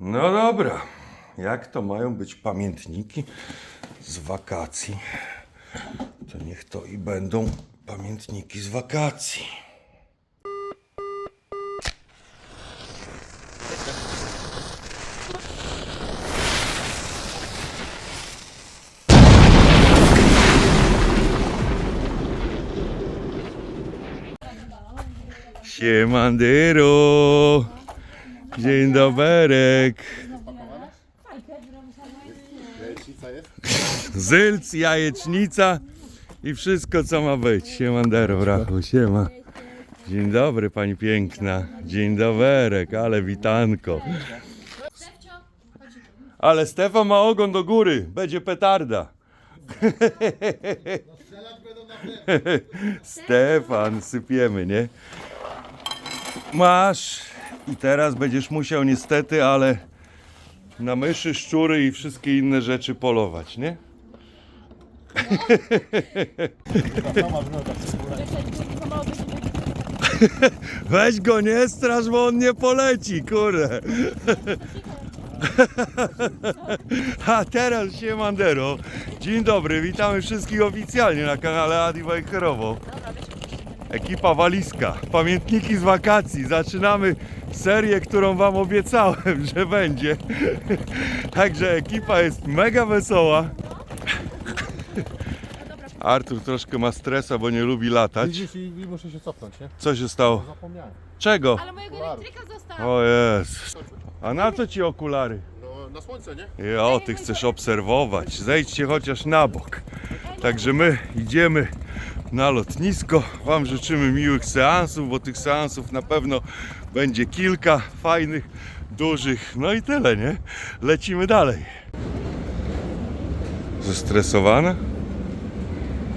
No dobra, jak to mają być pamiętniki z wakacji? To niech to i będą pamiętniki z wakacji. Siemandyro! Dzień doberek! Zylc, jajecznica i wszystko co ma być. Siemandero, brachu, siema. Dzień dobry pani piękna. Dzień doberek, ale witanko. Ale Stefan ma ogon do góry, będzie petarda. Stefan, sypiemy, nie? Masz i teraz będziesz musiał niestety, ale na myszy, szczury i wszystkie inne rzeczy polować, nie? Weź go nie straż, bo on nie poleci, kurde. A teraz się Mandero. Dzień dobry, witamy wszystkich oficjalnie na kanale Adi Wajcherowo. Ekipa Walizka. Pamiętniki z wakacji. Zaczynamy serię, którą Wam obiecałem, że będzie. Także ekipa jest mega wesoła. Artur troszkę ma stresa, bo nie lubi latać. Widzisz i, i muszę się cofnąć, nie? Co się stało? Zapomniałem. Czego? Ale mojego elektryka został. O jest. A na co ci okulary? No na słońce, nie? Jo, ty chcesz obserwować. Zejdźcie chociaż na bok. Także my idziemy na lotnisko. Wam życzymy miłych seansów, bo tych seansów na pewno będzie kilka fajnych, dużych. No i tyle, nie? Lecimy dalej. Zestresowana?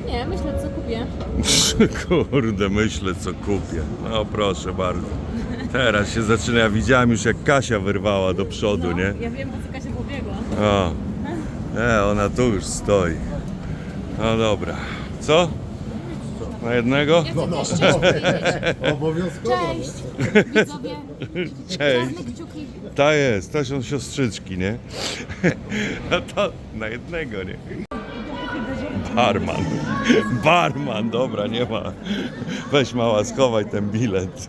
Nie, myślę co kupię. Kurde, myślę co kupię. No proszę bardzo. Teraz się zaczyna. Ja widziałem już jak Kasia wyrwała do przodu, nie? Ja wiem, po co Kasia pobiegła. O, nie, ona tu już stoi. No dobra. Co? Na jednego? Ja chcę też cześć Obowiązkowo. Cześć, widzowie. Cześć. Kciuki. Ta jest, to są siostrzyczki, nie? No to na jednego, nie? Barman. Barman, dobra, nie ma. Weź mała, schowaj ten bilet.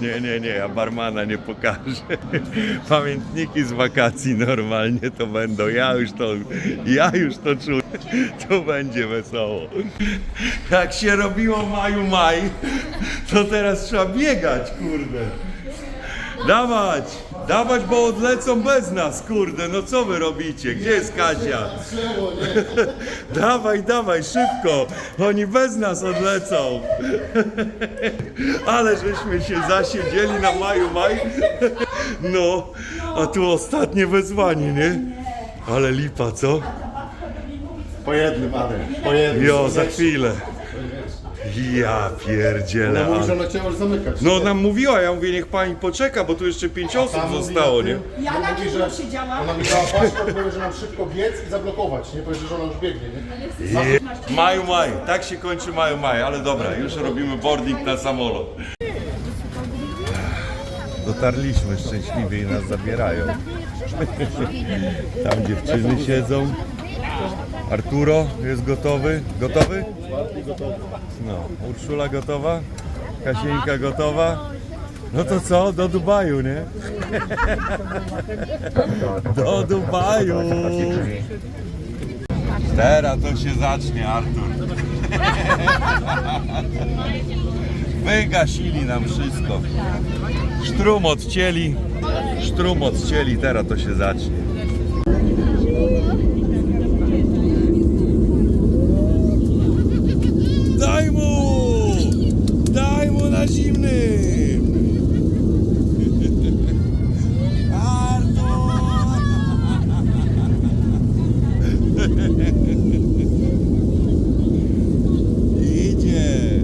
Nie, nie, nie, ja barmana nie pokażę. Pamiętniki z wakacji normalnie to będą. Ja już to, ja już to czuję. Tu będzie wesoło. Jak się robiło maju maj, to teraz trzeba biegać, kurde. Dawać, dawać, bo odlecą bez nas, kurde, no co wy robicie? Gdzie jest Kasia? dawaj, dawaj, szybko, oni bez nas odlecą. Ale żeśmy się zasiedzieli na maju maj. No, a tu ostatnie wezwanie, nie? Ale lipa, co? Po jednym, ale. Po jednym. Jo, za chwilę. Ja pierdzielę. Ona mówi, że ona chciała już zamykać. No nam mówiła, ja mówię, niech pani poczeka, bo tu jeszcze pięć osób mówi zostało, na nie? tym, Ja na mówi, kiblu że siedziałam. Ona mi dała paszport, mówi, że nam szybko biec i zablokować, nie? Powiedział, że ona już biegnie, nie? Je- Maju maj, tak się kończy maju maj, ale dobra, już robimy boarding na samolot. Dotarliśmy szczęśliwie i nas zabierają. Tam dziewczyny siedzą. Arturo jest gotowy? Gotowy? No, Urszula gotowa? Kasieńka gotowa? No to co? Do Dubaju, nie? Do Dubaju! Teraz to się zacznie, Artur. Wygasili nam wszystko. Sztrum odcięli. Sztrum odcięli, teraz to się zacznie. Daj mu! Daj mu na zimnym! Artur! Idzie!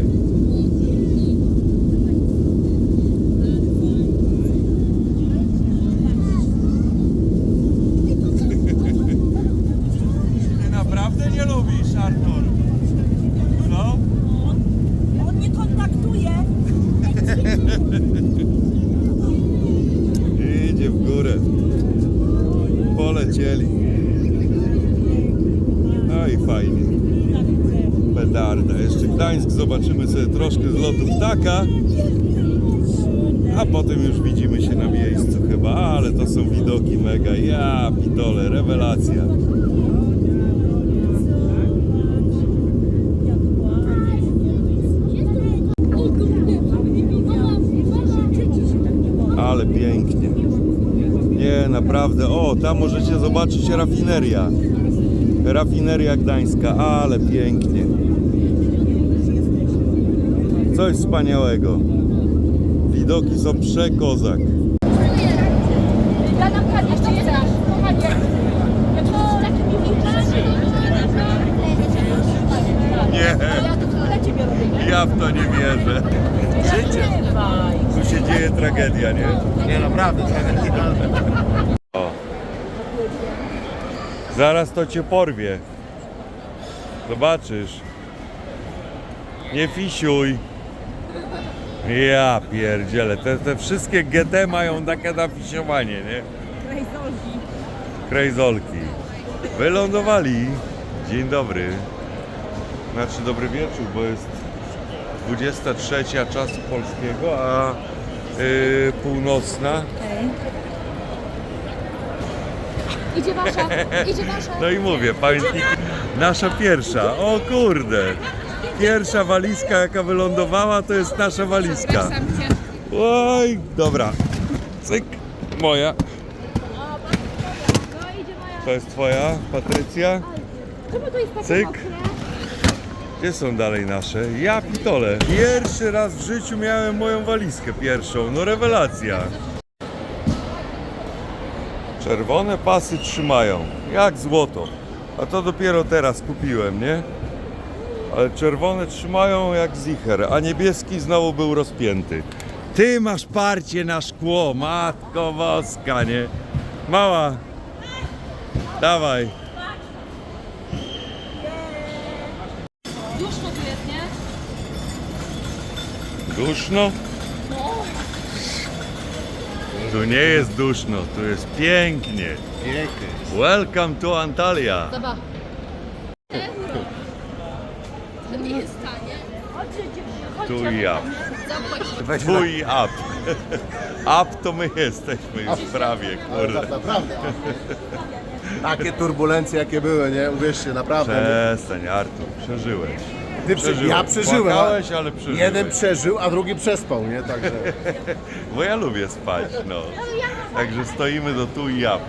polecieli. No i fajnie. Petarda. Jeszcze Gdańsk zobaczymy sobie troszkę z lotu ptaka. A potem już widzimy się na miejscu chyba, ale to są widoki mega. Ja pitole, rewelacja. Ale pięknie. Nie, naprawdę. O, tam możecie zobaczyć rafineria. Rafineria Gdańska, ale pięknie. Coś wspaniałego. Widoki są przekozak. Nie, Ja w to nie wierzę. Dawaj. Tu się dzieje tragedia, nie? Nie, naprawdę, O. Zaraz to cię porwie. Zobaczysz. Nie fisiuj. Ja pierdzielę. Te, te wszystkie GT mają takie nafisiowanie, nie? Krejzolki. Wylądowali. Dzień dobry. Znaczy dobry wieczór, bo jest 23 czasu polskiego, a yy, północna. Idzie wasza, idzie wasza. No i mówię, pamiętniki. Nasza pierwsza. O kurde. Pierwsza walizka jaka wylądowała to jest nasza walizka. Oj, dobra. Cyk. Moja. To jest twoja, Patrycja. Cyk. Gdzie są dalej nasze? Ja pitole. Pierwszy raz w życiu miałem moją walizkę pierwszą. No rewelacja. Czerwone pasy trzymają. Jak złoto. A to dopiero teraz kupiłem, nie? Ale czerwone trzymają jak zicher, a niebieski znowu był rozpięty. Ty masz parcie na szkło, matko woska, nie? Mała. Dawaj. Duszno tu jest, nie? Duszno? No. Tu nie jest duszno, tu jest pięknie. Welcome to Antalya. Zobacz. Euro. To nie jest tanie. Tu i up. Tu i up. Up to my jesteśmy już prawie, kurde. Tak naprawdę. Takie turbulencje jakie były, nie? Uwierzcie, naprawdę. Przestań, Artur, przeżyłeś. Ty prze... Ja przeżyłem. a Płakałeś, ale przeżyłeś. Jeden przeżył, a drugi przespał, nie? Także. Bo ja lubię spać, no. Także stoimy do tu i up.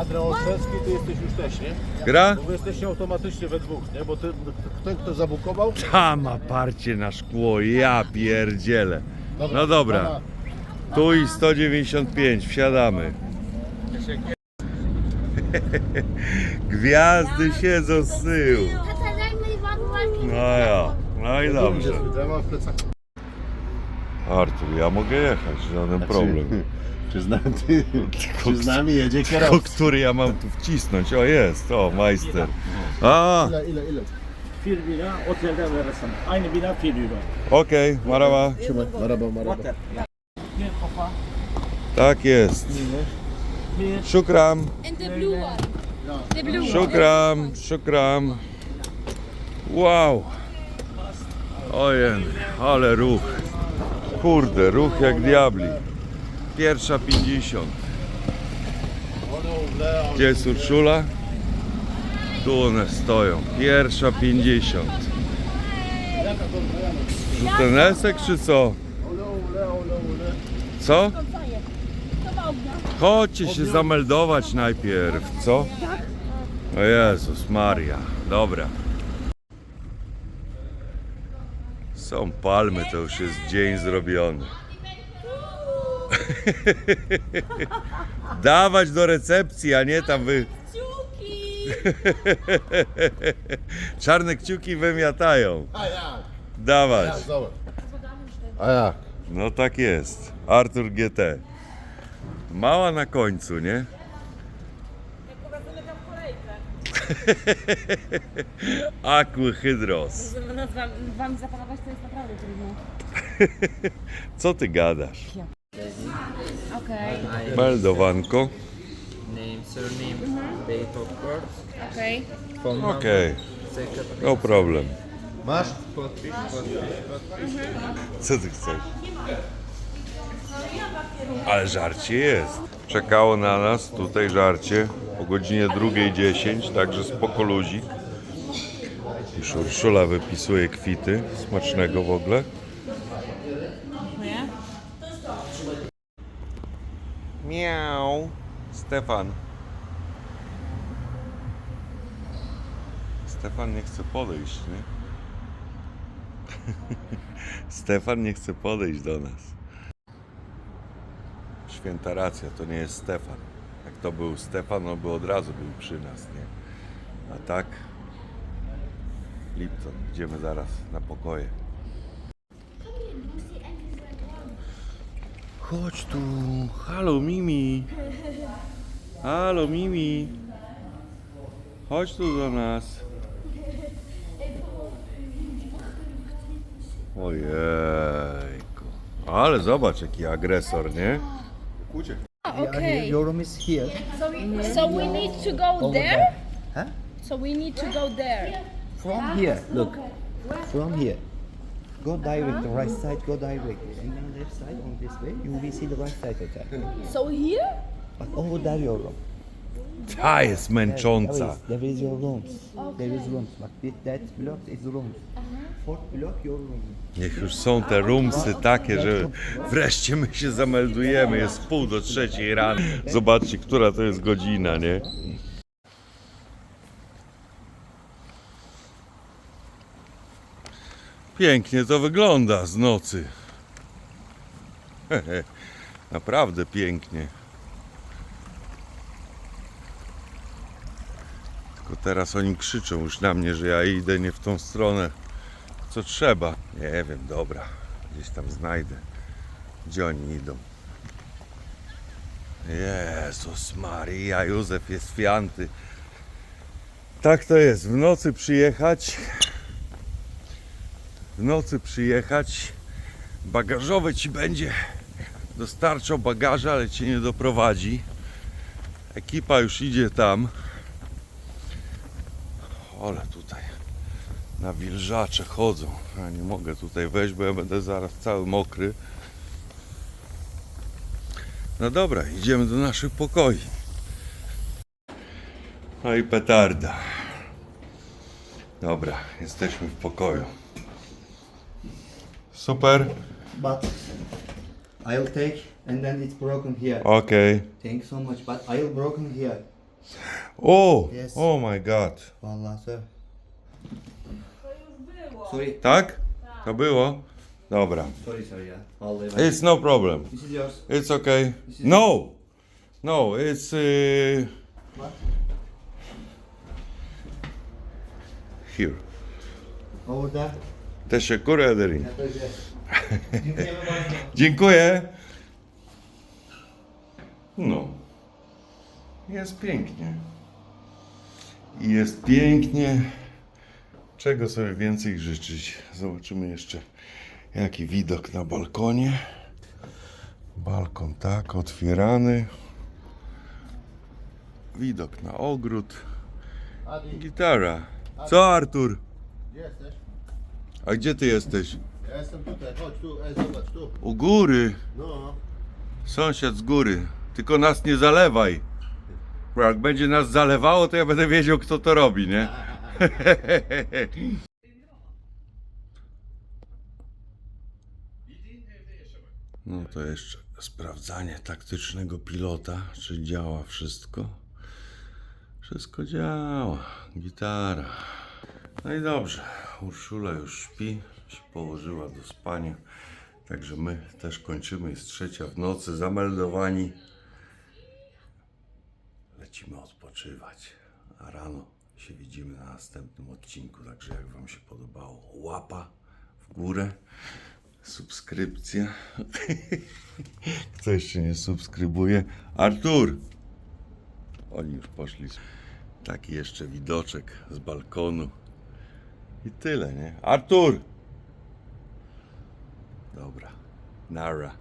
Adrian Olszewski, ty jesteś już też, nie? Gra? Bo wy jesteście automatycznie we dwóch, nie? Bo ty, ten, kto zabukował, Tam ma parcie na szkło, ja pierdzielę. No dobra, tu i 195, wsiadamy. Gwiazdy siedzą z tyłu. No ja, no i dobrze. Ja mam w plecach. Artur, ja mogę jechać, żaden problem. Czy z nami, czy z nami jedzie Tylko kierowca? który ja mam tu wcisnąć? O jest, o majster. A, Ile, ile, ile? 4 bina, otelde verirsin. Aynı bina 4 euro. okej, marawa. Trzymaj, maraba, maraba. Water. Bir kafa, Tak jest. bir Szukram, And the blue one. The blue one. szukram, szukram. Wow. Ojej, ale ruch. Kurde, ruch jak diabli. Pierwsza 50. Gdzie jest Urszula? Tu one stoją. Pierwsza 50. Rzutenesek czy co? Co? Chodźcie się zameldować najpierw, co? O Jezus Maria, dobra. Są palmy, to już jest dzień zrobiony. Dawać do recepcji, a nie tam wy... Czarne kciuki wymiatają. A jak? Dawać. A jak? No tak jest. Artur GT. Mała na końcu, nie? Aquahydros. Z wami zapanować to jest naprawdę trudno. Co ty gadasz? Okej. Meldowanko. name, surname, date of birth, Okej. phone number, Okej, no problem. Masz? podpisz, podpisz, podpisz. Co ty chcesz? Ale żarcie jest. Czekało na nas tutaj żarcie godzinie 2.10, także spoko luzik. Już Urszula wypisuje kwity. Smacznego w ogóle. Miau. Stefan. Stefan nie chce podejść, nie? Stefan nie chce podejść do nas. Święta racja, to nie jest Stefan. To był Stefan, on by od razu był przy nas, nie? A tak? Lipton, idziemy zaraz na pokoje. Chodź tu. Halo Mimi. Halo Mimi. Chodź tu do nas. Ojejku. Ale zobacz jaki agresor, nie? Okej. Your room is here. Mm-hmm. So we need to go Over there? there. Huh? So we need to go there. From here. Ah, look. From here. Go uh-huh. direct, the right side, go direct. And then left side on this way, you will see the right side hotel. So here? But over there your room. Ta jest męcząca. is, there is your rooms. There is rooms. But with that block is rooms. Fourth block your room. Niech już są te roomsy takie, że wreszcie my się zameldujemy. Jest pół do trzeciej rano. Zobaczcie, która to jest godzina, nie? Pięknie to wygląda z nocy. Naprawdę pięknie. Tylko teraz oni krzyczą już na mnie, że ja idę nie w tą stronę, co trzeba. Nie wiem, dobra. Gdzieś tam znajdę. Gdzie oni idą? Jezus Maria, Józef jest fianty. Tak to jest. W nocy przyjechać. W nocy przyjechać. Bagażowy ci będzie dostarczał bagaża, ale cię nie doprowadzi. Ekipa już idzie tam. Ale tutaj na wilżacze chodzą. Ja nie mogę tutaj wejść, bo ja będę zaraz cały mokry. No dobra, idziemy do naszych pokoi. No i petarda. Dobra, jesteśmy w pokoju. Super. But I'll take and then it's broken here. Okej. Thanks so much. But I'll broken here. O! Yes. Oh my god. Wallah sir. Sorry. Tak? To było? Dobra. Sorry sir, yeah. Wallahi. It's no problem. This is yours. It's okay. No! No, it's... Uh... Here. Over there. Teşekkür ederim. Dziękujemy bardzo. Dziękuję. No. Jest pięknie. I jest pięknie. Czego sobie więcej życzyć? Zobaczymy jeszcze jaki widok na balkonie. Balkon tak, otwierany. Widok na ogród. Adi, Gitara. Co Artur? gdzie jesteś? A gdzie ty jesteś? Ja jestem tutaj, chodź tu, ej, zobacz, tu. U góry. No, Sąsiad z góry. Tylko nas nie zalewaj. Bo jak będzie nas zalewało, to ja będę wiedział, kto to robi, nie? No to jeszcze sprawdzanie taktycznego pilota, czy działa wszystko. Wszystko działa. Gitara. No i dobrze. Urszula już śpi, się położyła do spania. Także my też kończymy. Jest trzecia w nocy, zameldowani. Lecimy odpoczywać. A rano się widzimy na następnym odcinku. Także jak Wam się podobało, łapa w górę, subskrypcja. Kto jeszcze nie subskrybuje? Artur! Oni już poszli. Taki jeszcze widoczek z balkonu. I tyle, nie? Artur! Dobra. Nara.